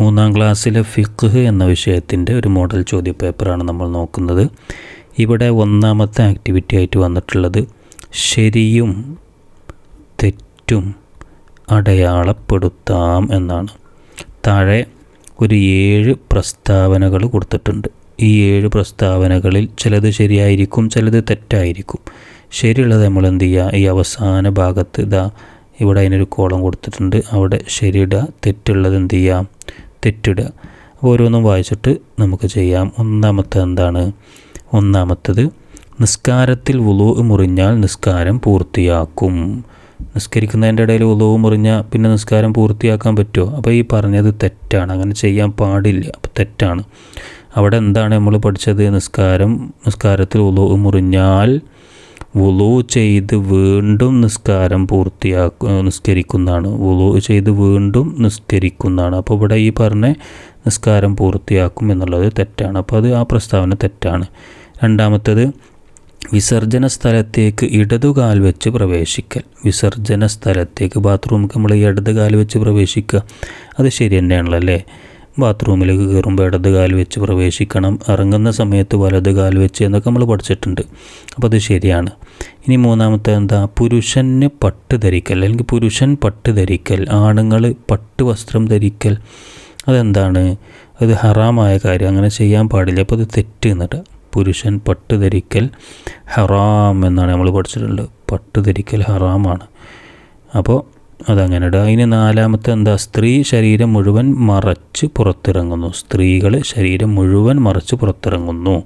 മൂന്നാം ക്ലാസ്സിലെ ഫിഖ് എന്ന വിഷയത്തിന്റെ ഒരു മോഡൽ ചോദ്യപേപ്പറാണ് നമ്മൾ നോക്കുന്നത്. ഇവിടെ ഒന്നാമത്തെ ആക്ടിവിറ്റി ആയിട്ട് വന്നിട്ടുള്ളത് ശരിയും തെറ്റും അടയാളപ്പെടുത്താം എന്നാണ്. താഴെ ഒരു ഏഴ് പ്രസ്താവനകൾ കൊടുത്തിട്ടുണ്ട്. ഈ ഏഴ് പ്രസ്താവനകളിൽ ചിലത് ശരിയായിരിക്കും ചിലത് തെറ്റായിരിക്കും. ശരിയുള്ളത് നമ്മൾ എന്ത് ചെയ്യുക? ഈ അവസാന ഭാഗത്ത് ഇതാ ഇവിടെ അതിനൊരു കോളം കൊടുത്തിട്ടുണ്ട്. അവിടെ ശരിയിടുക തെറ്റുള്ളത് എന്ത് ചെയ്യാം? തെറ്റിടുക. അപ്പോൾ ഓരോന്നും വായിച്ചിട്ട് നമുക്ക് ചെയ്യാം. ഒന്നാമത്തെ എന്താണ്? ഒന്നാമത്തത് നിസ്കാരത്തിൽ വുളു മുറിഞ്ഞാൽ നിസ്കാരം പൂർത്തിയാക്കും. നിസ്കരിക്കുന്നതിന്റെ ഇടയിൽ ഉളവ് മുറിഞ്ഞാൽ പിന്നെ നിസ്കാരം പൂർത്തിയാക്കാൻ പറ്റുമോ? അപ്പോൾ ഈ പറഞ്ഞത് തെറ്റാണ്. അങ്ങനെ ചെയ്യാൻ പാടില്ല. അപ്പോൾ തെറ്റാണ്. അവിടെ എന്താണ് നമ്മൾ പഠിച്ചത്? നിസ്കാരം നിസ്കാരത്തിൽ ഉളവ് മുറിഞ്ഞാൽ വുളു ചെയ്ത് വീണ്ടും നിസ്കാരം പൂർത്തിയാക്കും നിസ്കരിക്കുന്നതാണ്. വുളു ചെയ്ത് വീണ്ടും നിസ്കരിക്കുന്നതാണ്. അപ്പോൾ ഇവിടെ ഈ പറഞ്ഞ നിസ്കാരം പൂർത്തിയാക്കും എന്നുള്ളത് തെറ്റാണ്. അപ്പോൾ അത് ആ പ്രസ്താവന തെറ്റാണ്. രണ്ടാമത്തത് വിസർജന സ്ഥലത്തേക്ക് ഇടതുകാൽ വെച്ച് പ്രവേശിക്കൽ. വിസർജന സ്ഥലത്തേക്ക് ബാത്റൂമിൽ നമ്മൾ ഇടതുകാൽ വെച്ച് പ്രവേശിക്കുക. അത് ശരി തന്നെയാണല്ലോ അല്ലേ? ബാത്റൂമിലേക്ക് കയറുമ്പോൾ ഇടത് കാൽ വെച്ച് പ്രവേശിക്കണം. ഇറങ്ങുന്ന സമയത്ത് വലത് കാൽ വെച്ച് എന്നൊക്കെ നമ്മൾ പഠിച്ചിട്ടുണ്ട്. അപ്പോൾ അത് ശരിയാണ്. ഇനി മൂന്നാമത്തെ എന്താ? പുരുഷന് പട്ട് ധരിക്കൽ. അല്ലെങ്കിൽ പുരുഷൻ പട്ട് ധരിക്കൽ. ആണുങ്ങൾ പട്ട് വസ്ത്രം ധരിക്കൽ. അതെന്താണ്? അത് ഹറാമായ കാര്യം. അങ്ങനെ ചെയ്യാൻ പാടില്ല. അപ്പോൾ അത് തെറ്റ് എന്നിട്ട്. പുരുഷൻ പട്ട് ധരിക്കൽ ഹറാം എന്നാണ് നമ്മൾ പഠിച്ചിട്ടുള്ളത്. പട്ട് ധരിക്കൽ ഹറാമാണ്. അപ്പോൾ അതങ്ങനെ അതിന് നാലാമത്തെ എന്താ? സ്ത്രീ ശരീരം മുഴുവൻ മറച്ച് പുറത്തിറങ്ങുന്നു. സ്ത്രീകൾ ശരീരം മുഴുവൻ മറച്ച് പുറത്തിറങ്ങുന്നു.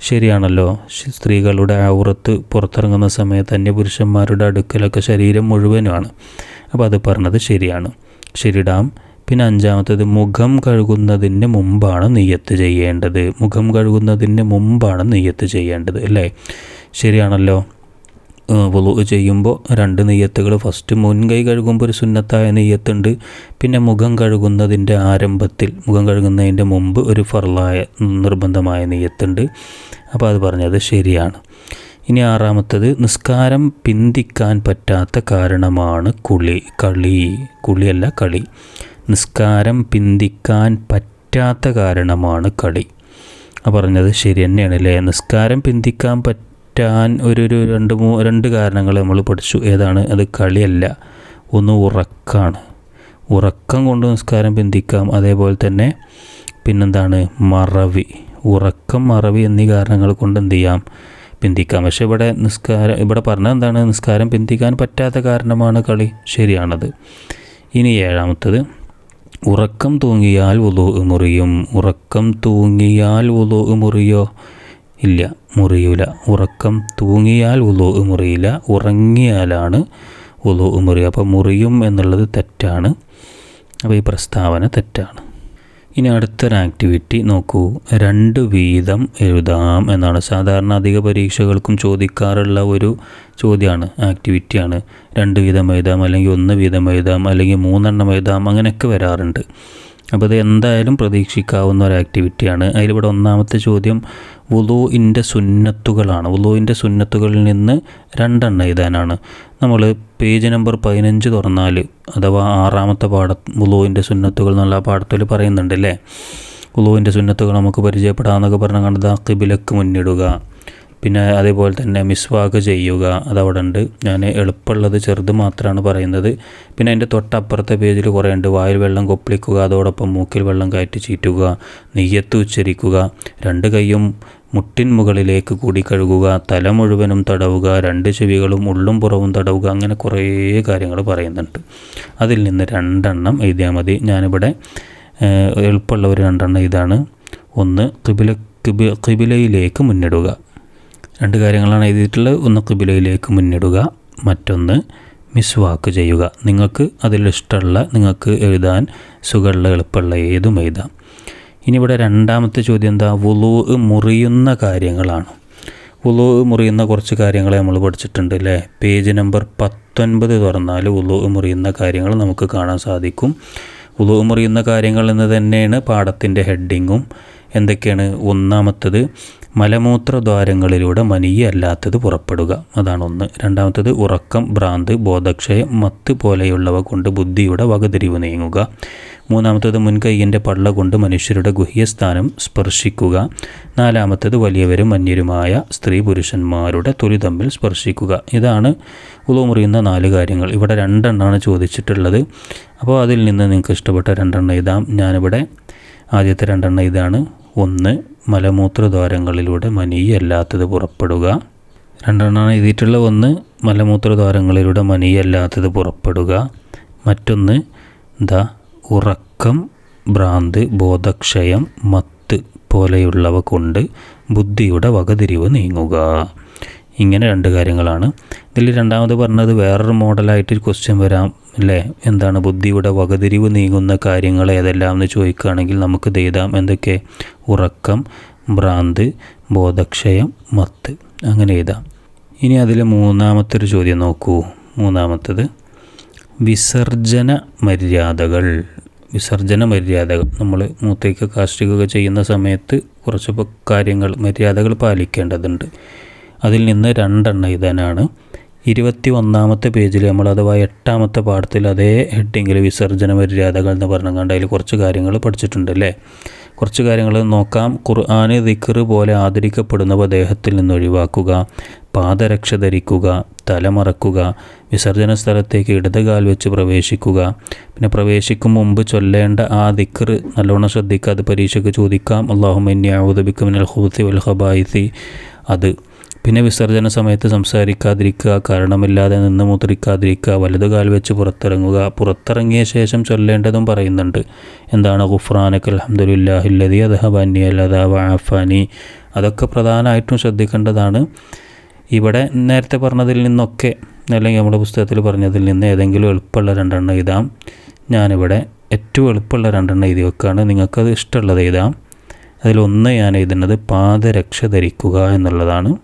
ശരിയാണല്ലോ. സ്ത്രീകളുടെ ഔറത്ത് പുറത്തിറങ്ങുന്ന സമയത്ത് അന്യപുരുഷന്മാരുടെ അടുക്കലൊക്കെ ശരീരം മുഴുവനുമാണ്. അപ്പോൾ അത് പറഞ്ഞത് ശരിയാണ്. ശരിടാം. പിന്നെ അഞ്ചാമത്തത് മുഖം കഴുകുന്നതിന് മുമ്പാണ് നെയ്യത്ത് ചെയ്യേണ്ടത്. മുഖം കഴുകുന്നതിന് മുമ്പാണ് നെയ്യത്ത് ചെയ്യേണ്ടത് അല്ലേ? ശരിയാണല്ലോ. വുളു ചെയ്യുമ്പോൾ രണ്ട് നെയ്യത്തുകൾ ഫസ്റ്റ് മുൻകൈ കഴുകുമ്പോൾ ഒരു സുന്നത്തായ നെയ്യത്തുണ്ട്. പിന്നെ മുഖം കഴുകുന്നതിന്റെ ആരംഭത്തിൽ മുഖം കഴുകുന്നതിന്റെ മുമ്പ് ഒരു ഫർലായ നിർബന്ധമായ നെയ്യത്തുണ്ട്. അപ്പോൾ അത് പറഞ്ഞത് ശരിയാണ്. ഇനി ആറാമത്തത് നിസ്കാരം പിന്തിക്കാൻ പറ്റാത്ത കാരണമാണ് കുളി. കളി. കുളിയല്ല കളി. നിസ്കാരം പിന്തിക്കാൻ പറ്റാത്ത കാരണമാണ് കളി. പറഞ്ഞത് ശരി തന്നെയാണ് അല്ലേ? നിസ്കാരം പിന്തിക്കാൻ പറ്റാൻ ഒരു ഒരു രണ്ട് മൂ രണ്ട് കാരണങ്ങൾ നമ്മൾ പഠിച്ചു. ഏതാണ്? അത് കളിയല്ല. ഒന്ന് ഉറക്കാണ്. ഉറക്കം കൊണ്ട് നിസ്കാരം പിന്തിക്കാം. അതേപോലെ തന്നെ പിന്നെന്താണ്? മറവി. ഉറക്കം മറവി എന്നീ കാരണങ്ങൾ കൊണ്ട് എന്ത് ചെയ്യാം? പിന്തിക്കാം. പക്ഷേ ഇവിടെ നിസ്കാരം ഇവിടെ പറഞ്ഞത് എന്താണ്? നിസ്കാരം പിന്തിക്കാൻ പറ്റാത്ത കാരണമാണ് കളി. ശരിയാണത്. ഇനി ഏഴാമത്തത്. ഉറക്കം തൂങ്ങിയാൽ ഉലോ മുറിയും. ഉറക്കം തൂങ്ങിയാൽ ഉലോ മുറിയോ? ഇല്ല മുറിയൂല. ഉറക്കം തൂങ്ങിയാൽ ഉലോ മുറിയില്ല. ഉറങ്ങിയാലാണ് ഉലോ മുറിയുക. അപ്പോൾ മുറിയും എന്നുള്ളത് തെറ്റാണ്. അപ്പോൾ ഈ പ്രസ്താവന തെറ്റാണ്. ഇനി അടുത്തൊരു ആക്ടിവിറ്റി നോക്കൂ. രണ്ട് വീതം എഴുതാം എന്നാണ്. സാധാരണ അധിക പരീക്ഷകൾക്കും ചോദിക്കാറുള്ള ഒരു ചോദ്യമാണ് ആക്ടിവിറ്റിയാണ്. രണ്ട് വീതം എഴുതാം അല്ലെങ്കിൽ ഒന്ന് വീതം എഴുതാം അല്ലെങ്കിൽ മൂന്നെണ്ണം എഴുതാം അങ്ങനെയൊക്കെ വരാറുണ്ട്. അപ്പോൾ ഇത് എന്തായാലും പ്രതീക്ഷിക്കാവുന്ന ഒരു ആക്ടിവിറ്റിയാണ് അതിലിവിടെ ഒന്നാമത്തെ ചോദ്യം വുളുവിന്റെ സുന്നത്തുകളാണ്. വുളുവിന്റെ സുന്നത്തുകളിൽ നിന്ന് രണ്ടെണ്ണം എഴുതാനാണ്. നമ്മൾ പേജ് നമ്പർ പതിനഞ്ച് തുറന്നാൽ അഥവാ ആറാമത്തെ പാഠ വുളുവിന്റെ സുന്നത്തുകൾ എന്നുള്ള പാഠത്തിൽ പറയുന്നുണ്ടല്ലേ വുളുവിന്റെ സുന്നത്തുകൾ നമുക്ക് പരിചയപ്പെടാമെന്നൊക്കെ പറഞ്ഞാൽ കണ്ടത് കിബിലക്ക് മുന്നിടുക. പിന്നെ അതേപോലെ തന്നെ മിസ്വാക്ക് ചെയ്യുക അതവിടെ ഉണ്ട് ഞാൻ എളുപ്പമുള്ളത് ചെറുത് മാത്രമാണ് പറയുന്നത്. പിന്നെ അതിന്റെ തൊട്ടപ്പുറത്തെ പേജിൽ കുറേ ഉണ്ട് വായിൽ വെള്ളം കൊപ്പിളിക്കുക അതോടൊപ്പം മൂക്കിൽ വെള്ളം കയറ്റി ചീറ്റുക നെയ്യത്ത് ഉച്ചരിക്കുക രണ്ട് കൈയും മുട്ടിൻ മുകളിലേക്ക് കൂടി കഴുകുക തല മുഴുവനും തടവുക രണ്ട് ചെവികളും ഉള്ളും പുറവും തടവുക അങ്ങനെ കുറേ കാര്യങ്ങൾ പറയുന്നുണ്ട്. അതിൽ നിന്ന് രണ്ടെണ്ണം എഴുതിയാൽ മതി. ഞാനിവിടെ എളുപ്പമുള്ള ഒരു രണ്ടെണ്ണം ഇതാണ്. ഒന്ന് കിബില കിബി കിബിലയിലേക്ക് മുന്നിടുക. രണ്ട് കാര്യങ്ങളാണ് എഴുതിയിട്ടുള്ളത്. ഒന്ന് കിബിലയിലേക്ക് മുന്നിടുക മറ്റൊന്ന് മിസ്വാക്ക് ചെയ്യുക. നിങ്ങൾക്ക് അതിലിഷ്ടമുള്ള നിങ്ങൾക്ക് എഴുതാൻ സുഖമുള്ള എളുപ്പമുള്ള ഏതും എഴുതാം. ഇനി ഇവിടെ രണ്ടാമത്തെ ചോദ്യം എന്താ? വുളൂ മുറിയുന്ന കാര്യങ്ങളാണ്. വുളു മുറിയുന്ന കുറച്ച് കാര്യങ്ങൾ നമ്മൾ പഠിച്ചിട്ടുണ്ട് അല്ലേ? പേജ് നമ്പർ പത്തൊൻപത് തുറന്നാൽ വുളു മുറിയുന്ന കാര്യങ്ങൾ നമുക്ക് കാണാൻ സാധിക്കും. വുളു മുറിയുന്ന കാര്യങ്ങൾ എന്ന് തന്നെയാണ് പാഠത്തിന്റെ ഹെഡിങ്ങും എന്തൊക്കെയാണ്? ഒന്നാമത്തത് മലമൂത്രദ്വാരങ്ങളിലൂടെ ദ്വാരങ്ങളിലൂടെ മനീയല്ലാത്തത് പുറപ്പെടുക. അതാണ് ഒന്ന്. രണ്ടാമത്തത് ഉറക്കം ഭ്രാന്ത് ബോധക്ഷയം മത്ത് പോലെയുള്ളവ കൊണ്ട് ബുദ്ധിയുടെ വകതിരിവ് നീങ്ങുക. മൂന്നാമത്തത് മുൻകൈയിന്റെ പള്ള കൊണ്ട് മനുഷ്യരുടെ ഗുഹ്യസ്ഥാനം സ്പർശിക്കുക. നാലാമത്തത് വലിയവരും അന്യരുമായ സ്ത്രീ പുരുഷന്മാരുടെ തൊലി തമ്മിൽ സ്പർശിക്കുക. ഇതാണ് ഉളമുറിയുന്ന നാല് കാര്യങ്ങൾ. ഇവിടെ രണ്ടെണ്ണമാണ് ചോദിച്ചിട്ടുള്ളത്. അപ്പോൾ അതിൽ നിന്ന് നിങ്ങൾക്ക് ഇഷ്ടപ്പെട്ട രണ്ടെണ്ണം എഴുതാം ഞാനിവിടെ ആദ്യത്തെ രണ്ടെണ്ണം ഇതാണ്. ഒന്ന് മലമൂത്രദ്വാരങ്ങളിലൂടെ മനീയല്ലാത്തത് പുറപ്പെടുക. രണ്ടെണ്ണമാണ് എഴുതിയിട്ടുള്ള ഒന്ന് മലമൂത്രദ്വാരങ്ങളിലൂടെ മനീയല്ലാത്തത് പുറപ്പെടുക. മറ്റൊന്ന് ദ ഉറക്കം ഭ്രാന്ത് ബോധക്ഷയം മത്ത് പോലെയുള്ളവ കൊണ്ട് ബുദ്ധിയുടെ വകതിരിവ് നീങ്ങുക. ഇങ്ങനെ രണ്ട് കാര്യങ്ങളാണ്. ഇതിൽ രണ്ടാമത് പറഞ്ഞത് വേറൊരു മോഡലായിട്ട് ക്വസ്റ്റ്യൻ വരാം. അല്ലേ? എന്താണ് ബുദ്ധിയുടെ വകതിരിവ് നീങ്ങുന്ന കാര്യങ്ങൾ ഏതെല്ലാം എന്ന് ചോദിക്കുകയാണെങ്കിൽ നമുക്ക് എഴുതാം എന്തൊക്കെ? ഉറക്കം ഭ്രാന്ത് ബോധക്ഷയം മത്ത്. അങ്ങനെ എഴുതാം ഇനി അതിൽ മൂന്നാമത്തെ ഒരു ചോദ്യം നോക്കൂ. മൂന്നാമത്തത് വിസർജന മര്യാദകൾ. വിസർജന മര്യാദകൾ. നമ്മൾ മൂത്തേക്ക് കാഷ്ടികയൊക്കെ ചെയ്യുന്ന സമയത്ത് കുറച്ച് കാര്യങ്ങൾ മര്യാദകൾ പാലിക്കേണ്ടതുണ്ട്. അതിൽ നിന്ന് രണ്ടെണ്ണം എഴുതാനാണ് ഇരുപത്തി ഒന്നാമത്തെ പേജിൽ നമ്മൾ അഥവാ എട്ടാമത്തെ പാഠത്തിൽ അതേ ഹെഡിങ്ങിൽ വിസർജന മര്യാദകൾ എന്ന് പറഞ്ഞുകൊണ്ട് അതിൽ കുറച്ച് കാര്യങ്ങൾ പഠിച്ചിട്ടുണ്ട് അല്ലേ? കുറച്ച് കാര്യങ്ങൾ നോക്കാം. ഖുർആാന് ദിക്കറ് പോലെ ആദരിക്കപ്പെടുന്നവ ദേഹത്തിൽ നിന്ന് ഒഴിവാക്കുക പാദരക്ഷ ധരിക്കുക തലമറക്കുക വിസർജന സ്ഥലത്തേക്ക് ഇടതുകാൽ വെച്ച് പ്രവേശിക്കുക. പിന്നെ പ്രവേശിക്കും മുമ്പ് ചൊല്ലേണ്ട ആ ദിക്കർ നല്ലോണം ശ്രദ്ധിക്കുക. അത് പരീക്ഷയ്ക്ക് ചോദിക്കാം. അള്ളാഹുമിന്യാവുദബിക്കുമിനൽ ഹൂത്തി വൽ ഹബായിസി അത് പിന്നെ വിസർജന സമയത്ത് സംസാരിക്കാതിരിക്കുക കാരണമില്ലാതെ നിന്ന് മുദ്രിക്കാതിരിക്കുക വലതുകാൽ വെച്ച് പുറത്തിറങ്ങുക പുറത്തിറങ്ങിയ ശേഷം ചൊല്ലേണ്ടതും പറയുന്നുണ്ട്. എന്താണ് ഗുഫ്രാനക്ക് അലഹമുല്ലാഹില്ലതി അദഹബാനി അല്ലദാവ ആഫാനി. അതൊക്കെ പ്രധാനമായിട്ടും ശ്രദ്ധിക്കേണ്ടതാണ്. ഇവിടെ നേരത്തെ പറഞ്ഞതിൽ നിന്നൊക്കെ അല്ലെങ്കിൽ നമ്മുടെ പുസ്തകത്തിൽ പറഞ്ഞതിൽ നിന്ന് ഏതെങ്കിലും എളുപ്പമുള്ള രണ്ടെണ്ണം എഴുതാം. ഞാനിവിടെ ഏറ്റവും എളുപ്പമുള്ള രണ്ടെണ്ണം എഴുതി വെക്കുകയാണ്. നിങ്ങൾക്കത് ഇഷ്ടമുള്ളത് എഴുതാം. അതിലൊന്ന് ഞാൻ എഴുതുന്നത് പാദരക്ഷ ധരിക്കുക എന്നുള്ളതാണ്.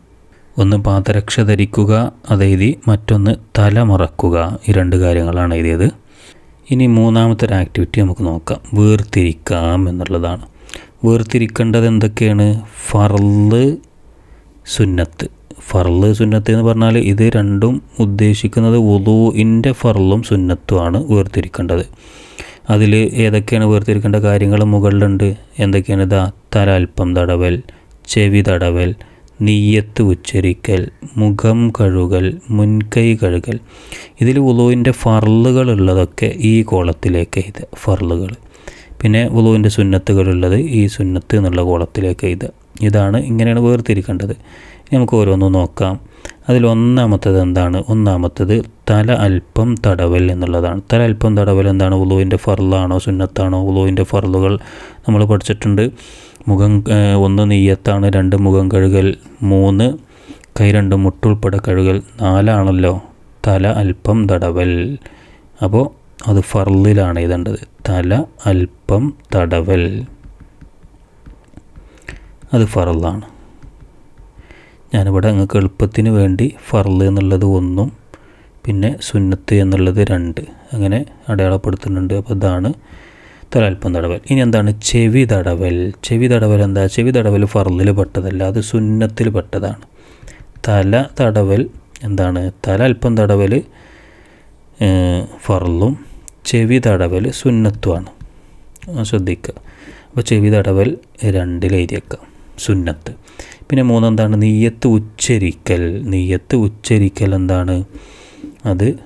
ഒന്ന് പാദരക്ഷ ധരിക്കുക അതെഴുതി മറ്റൊന്ന് തല മറക്കുക ഈ രണ്ട് കാര്യങ്ങളാണ് എഴുതിയത്. ഇനി മൂന്നാമത്തെ ഒരു ആക്ടിവിറ്റി നമുക്ക് നോക്കാം. വേർതിരിക്കാം എന്നുള്ളതാണ്. വേർതിരിക്കേണ്ടത് എന്തൊക്കെയാണ്? ഫർൾ സുന്നത്ത്. ഫർൾ സുന്നത്ത് എന്ന് പറഞ്ഞാൽ ഇത് രണ്ടും ഉദ്ദേശിക്കുന്നത് ഉദൂഇന്റെ ഫർളും സുന്നത്തുമാണ് വേർതിരിക്കേണ്ടത്. അതിൽ ഏതൊക്കെയാണ് വേർതിരിക്കേണ്ട കാര്യങ്ങൾ മുകളിലുണ്ട്? എന്തൊക്കെയാണ് ഇതാ? തല അല്പം തടവൽ ചെവി തടവൽ നീയത്ത് ഉച്ചരിക്കൽ മുഖം കഴുകൽ മുൻകൈ കഴുകൽ. ഇതിൽ ഉളുവിന്റെ ഫർളുകളുള്ളതൊക്കെ ഈ കോളത്തിലേക്ക് ഇത് ഫർളുകൾ പിന്നെ ഉളുവിന്റെ സുന്നത്തുകളുള്ളത് ഈ സുന്നത്ത് എന്നുള്ള കോളത്തിലേക്ക് ഇത്. ഇതാണ് ഇങ്ങനെയാണ് വേർതിരിക്കേണ്ടത്. നമുക്ക് ഓരോന്നും നോക്കാം. അതിൽ ഒന്നാമത്തത് എന്താണ്? ഒന്നാമത്തത് തല അല്പം തടവൽ എന്നുള്ളതാണ്. തല അല്പം തടവൽ എന്താണ്? ഉളുവിന്റെ ഫർളാണോ സുന്നത്താണോ? ഉളുവിന്റെ ഫർളുകൾ നമ്മൾ പഠിച്ചിട്ടുണ്ട്. മുഖം ഒന്ന് നെയ്യത്താണ് രണ്ട് മുഖം കഴുകൽ മൂന്ന് കൈ രണ്ട് മുട്ടുൾപ്പെടെ കഴുകൽ നാലാണല്ലോ തല അല്പം തടവൽ. അപ്പോൾ അത് ഫർലിലാണ് എഴുതേണ്ടത് തല അല്പം തടവൽ. അത് ഫറലാണ് ഞാനിവിടെ നിങ്ങൾക്ക് എളുപ്പത്തിന് വേണ്ടി ഫർൾ എന്നുള്ളത് ഒന്നും പിന്നെ സുന്നത്ത് എന്നുള്ളത് രണ്ട് അങ്ങനെ അടയാളപ്പെടുത്തുന്നുണ്ട്. അപ്പോൾ ഇതാണ് തലൽപ്പം തടവൽ. ഇനി എന്താണ്? ചെവി തടവൽ. ചെവി തടവൽ എന്താ? ചെവി തടവൽ ഫറലിൽ പെട്ടതല്ല. അത് സുന്നത്തിൽ പെട്ടതാണ്. തല തടവൽ എന്താണ്? തല അല്പം തടവൽ ഫർളും ചെവി തടവൽ സുന്നത്തുമാണ്. ശ്രദ്ധിക്കുക അപ്പോൾ ചെവി തടവൽ രണ്ടിലെഴുതിയേക്കാം സുന്നത്ത്. പിന്നെ മൂന്നെന്താണ്? നെയ്യത്ത് ഉച്ചരിക്കൽ. നെയ്യത്ത് ഉച്ചരിക്കൽ എന്താണ്? അത്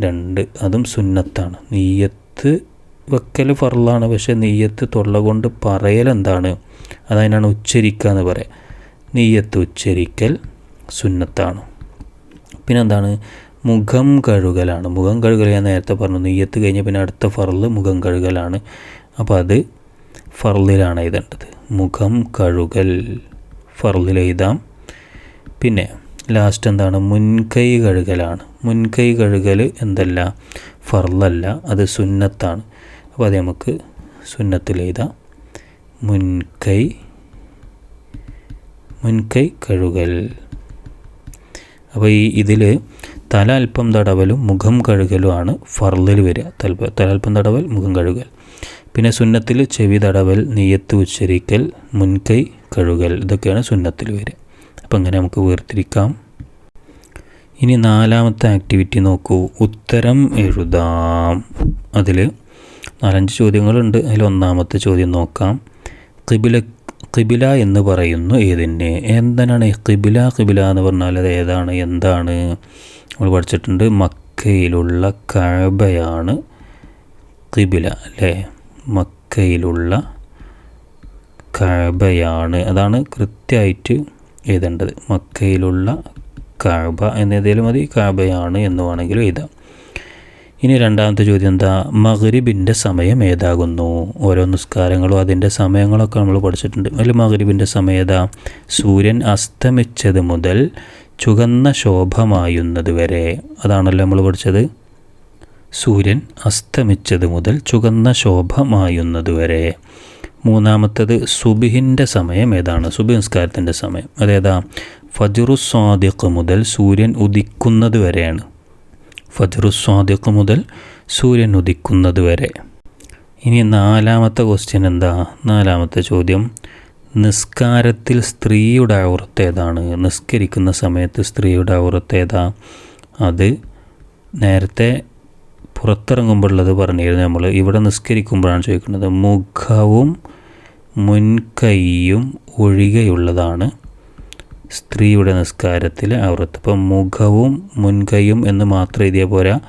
രണ്ട്. അതും സുന്നത്താണ്. നെയ്യത്ത് വെക്കൽ ഫറലാണ് പക്ഷേ നെയ്യത്ത് തൊള്ള കൊണ്ട് പറയൽ എന്താണ്? അതതിനാണ് ഉച്ചരിക്കുക എന്ന് പറയാം. നെയ്യത്ത് ഉച്ചരിക്കൽ സുന്നത്താണ്. പിന്നെന്താണ്? മുഖം കഴുകലാണ്. മുഖം കഴുകൽ ഞാൻ നേരത്തെ പറഞ്ഞു. നെയ്യത്ത് കഴിഞ്ഞ് പിന്നെ അടുത്ത ഫറൽ മുഖം കഴുകലാണ്. അപ്പോൾ അത് ഫറലിലാണ് എഴുതേണ്ടത്. മുഖം കഴുകൽ ഫറലിൽ എഴുതാം. പിന്നെ ലാസ്റ്റ് എന്താണ്? മുൻകൈ കഴുകലാണ്. മുൻകൈ കഴുകൽ എന്തല്ല? ഫറലല്ല അത് സുന്നത്താണ്. അപ്പോൾ അത് നമുക്ക് സുന്നത്തിൽ എഴുതാം. മുൻകൈ മുൻകൈ കഴുകൽ. അപ്പോൾ ഈ ഇതിൽ തല അല്പം തടവലും മുഖം കഴുകലുമാണ് ഫർലിൽ വരിക. തൽപ തല അല്പം തടവൽ മുഖം കഴുകൽ. പിന്നെ സുന്നത്തിൽ ചെവി തടവൽ നെയ്യത്ത് ഉച്ചരിക്കൽ മുൻകൈ കഴുകൽ ഇതൊക്കെയാണ് സുന്നത്തിൽ വരിക. അപ്പോൾ അങ്ങനെ നമുക്ക് വേർതിരിക്കാം. ഇനി നാലാമത്തെ ആക്ടിവിറ്റി നോക്കൂ. ഉത്തരം എഴുതാം. അതിൽ നാലഞ്ച് ചോദ്യങ്ങളുണ്ട്. അതിൽ ഒന്നാമത്തെ ചോദ്യം നോക്കാം. കിബില കിബില എന്ന് പറയുന്നു ഏതിനെ? എന്തിനാണ് കിബില കിബില എന്ന് പറഞ്ഞാൽ അത് ഏതാണ് എന്താണ്? നമ്മൾ പഠിച്ചിട്ടുണ്ട് മക്കയിലുള്ള കഴബയാണ് കിബില അല്ലേ? മക്കയിലുള്ള കഴബയാണ് അതാണ് കൃത്യമായിട്ട് എഴുതേണ്ടത്. മക്കയിലുള്ള കഴബ എന്നതിലും മതി കഴബയാണ് എന്ന് വേണമെങ്കിലും എഴുതാം. ഇനി രണ്ടാമത്തെ ചോദ്യം എന്താ? മഹരിബിന്റെ സമയം ഏതാകുന്നു? ഓരോ നിസ്കാരങ്ങളും അതിന്റെ സമയങ്ങളൊക്കെ നമ്മൾ പഠിച്ചിട്ടുണ്ട്. അതിൽ മഹരിബിന്റെ സമയം ഏതാ? സൂര്യൻ അസ്തമിച്ചത് മുതൽ ചുവന്ന ശോഭമായുന്നത് വരെ. അതാണല്ലോ നമ്മൾ പഠിച്ചത്. സൂര്യൻ അസ്തമിച്ചത് മുതൽ ചുവന്ന ശോഭമായുന്നത് വരെ. മൂന്നാമത്തത് സുബിഹിന്റെ സമയം ഏതാണ്? സുബി നിസ്കാരത്തിന്റെ സമയം. അതേതാ? ഫജുറു സ്വാദിഖ് മുതൽ സൂര്യൻ ഉദിക്കുന്നത് വരെയാണ്. ഫജറു സ്വാദിഖ് മുതൽ സൂര്യൻ ഉദിക്കുന്നത് വരെ. ഇനി നാലാമത്തെ ക്വസ്റ്റ്യൻ എന്താ? നാലാമത്തെ ചോദ്യം. നിസ്കാരത്തിൽ സ്ത്രീയുടെ ഔറത്ത് ഏതാണ്? നിസ്കരിക്കുന്ന സമയത്ത് സ്ത്രീയുടെ ഔറത്ത് ഏതാ? അത് നേരത്തെ പുറത്തിറങ്ങുമ്പോഴുള്ളത് പറഞ്ഞിരുന്നു നമ്മൾ. ഇവിടെ നിസ്കരിക്കുമ്പോഴാണ് ചോദിക്കുന്നത്. മുഖവും മുൻകൈയും ഒഴികെയുള്ളതാണ്. സ്ത്രീയുടെ നിസ്കാരത്തിൽ ഔറത്ത് ഇപ്പം മുഖവും മുൻകൈയും എന്ന് മാത്രം എഴുതിയ പോരാ.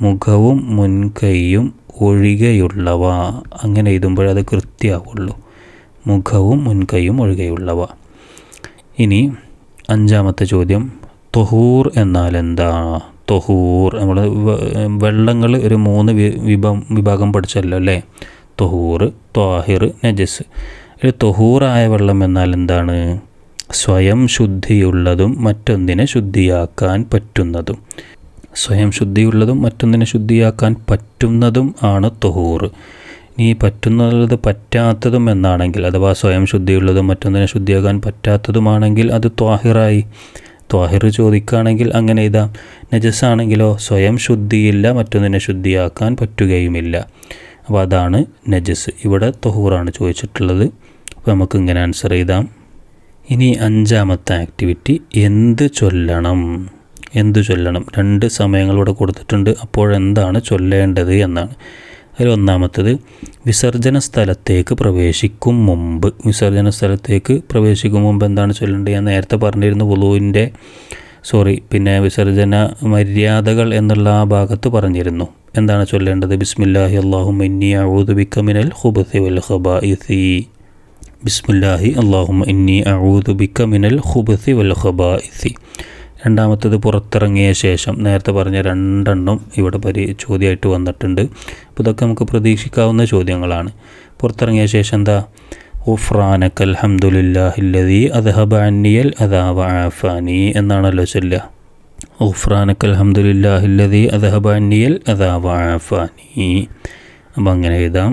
മുഖവും മുൻകൈയും ഒഴികെയുള്ളവ. അങ്ങനെ എഴുതുമ്പോഴത് കൃത്യമാവുള്ളൂ മുഖവും മുൻകൈയും ഒഴികെയുള്ളവ. ഇനി അഞ്ചാമത്തെ ചോദ്യം. തൊഹൂർ എന്നാൽ എന്താണ് തൊഹൂർ. നമ്മൾ വെള്ളങ്ങൾ ഒരു മൂന്ന് വിഭം വിഭാഗം പഠിച്ചല്ലോ അല്ലേ? തൊഹൂർ ത്വാഹിർ നജസ്. ഒരു തൊഹൂറായ വെള്ളം എന്നാൽ എന്താണ്? സ്വയം ശുദ്ധിയുള്ളതും മറ്റൊന്നിനെ ശുദ്ധിയാക്കാൻ പറ്റുന്നതും. സ്വയം ശുദ്ധിയുള്ളതും മറ്റൊന്നിനെ ശുദ്ധിയാക്കാൻ പറ്റുന്നതും ആണ് തൊഹൂർ. ഇനി പറ്റുന്നത് പറ്റാത്തതും എന്നാണെങ്കിൽ അഥവാ സ്വയം ശുദ്ധിയുള്ളതും മറ്റൊന്നിനെ ശുദ്ധിയാക്കാൻ പറ്റാത്തതുമാണെങ്കിൽ അത് ത്വാഹിറായി. ത്വാഹിർ ചോദിക്കുകയാണെങ്കിൽ അങ്ങനെ ഇതാ നജസ്സാണെങ്കിലോ സ്വയം ശുദ്ധിയില്ല മറ്റൊന്നിനെ ശുദ്ധിയാക്കാൻ പറ്റുകയുമില്ല. അപ്പോൾ അതാണ് നജസ്. ഇവിടെ തൊഹൂറാണ് ചോദിച്ചിട്ടുള്ളത്. അപ്പോൾ നമുക്ക് ഇങ്ങനെ ആൻസർ ചെയ്താം. ഇനി അഞ്ചാമത്തെ ആക്ടിവിറ്റി എന്ത് ചൊല്ലണം? എന്ത് ചൊല്ലണം? രണ്ട് സമയങ്ങളിവിടെ കൊടുത്തിട്ടുണ്ട്. അപ്പോഴെന്താണ് ചൊല്ലേണ്ടത് എന്നാണ്. അതിൽ ഒന്നാമത്തത് വിസർജന സ്ഥലത്തേക്ക് പ്രവേശിക്കും മുമ്പ്. വിസർജന സ്ഥലത്തേക്ക് പ്രവേശിക്കും മുമ്പ് എന്താണ് ചൊല്ലേണ്ടത്? ഞാൻ നേരത്തെ പറഞ്ഞിരുന്നു വുളുവിന്റെ സോറി പിന്നെ വിസർജന മര്യാദകൾ എന്നുള്ള ആ ഭാഗത്ത് പറഞ്ഞിരുന്നു. എന്താണ് ചൊല്ലേണ്ടത്? ബിസ്മില്ലാഹി അള്ളാഹു ബിക മിനൽ ഖുബസി വൽ ഖബാഇസി. ബിസ്മില്ലാഹി അള്ളാഹു ഇന്നി അഊദു ബിക മിനൽ ഖുബസി വൽ ഖബാഇസി രണ്ടാമത്തത് പുറത്തിറങ്ങിയ ശേഷം നേരത്തെ പറഞ്ഞ രണ്ടെണ്ണം ഇവിടെ പരി ചോദ്യമായിട്ട് വന്നിട്ടുണ്ട്. അപ്പോൾ ഇതൊക്കെ നമുക്ക് പ്രതീക്ഷിക്കാവുന്ന ചോദ്യങ്ങളാണ്. പുറത്തിറങ്ങിയ ശേഷം എന്താ? ഉഫ്രാനക്കൽ ഹംദുലില്ലാഹില്ലതി അദ്ഹബ അന്നിയൽ അദാവ ആഫാനി എന്നാണല്ലോ ചൊല്ല ഉഫ്രാനക്കൽ ഹംദുലില്ലാഹില്ലതി അദ്ഹബ അന്നിയൽ അദാവ ആഫാനി. അപ്പം അങ്ങനെ എഴുതാം.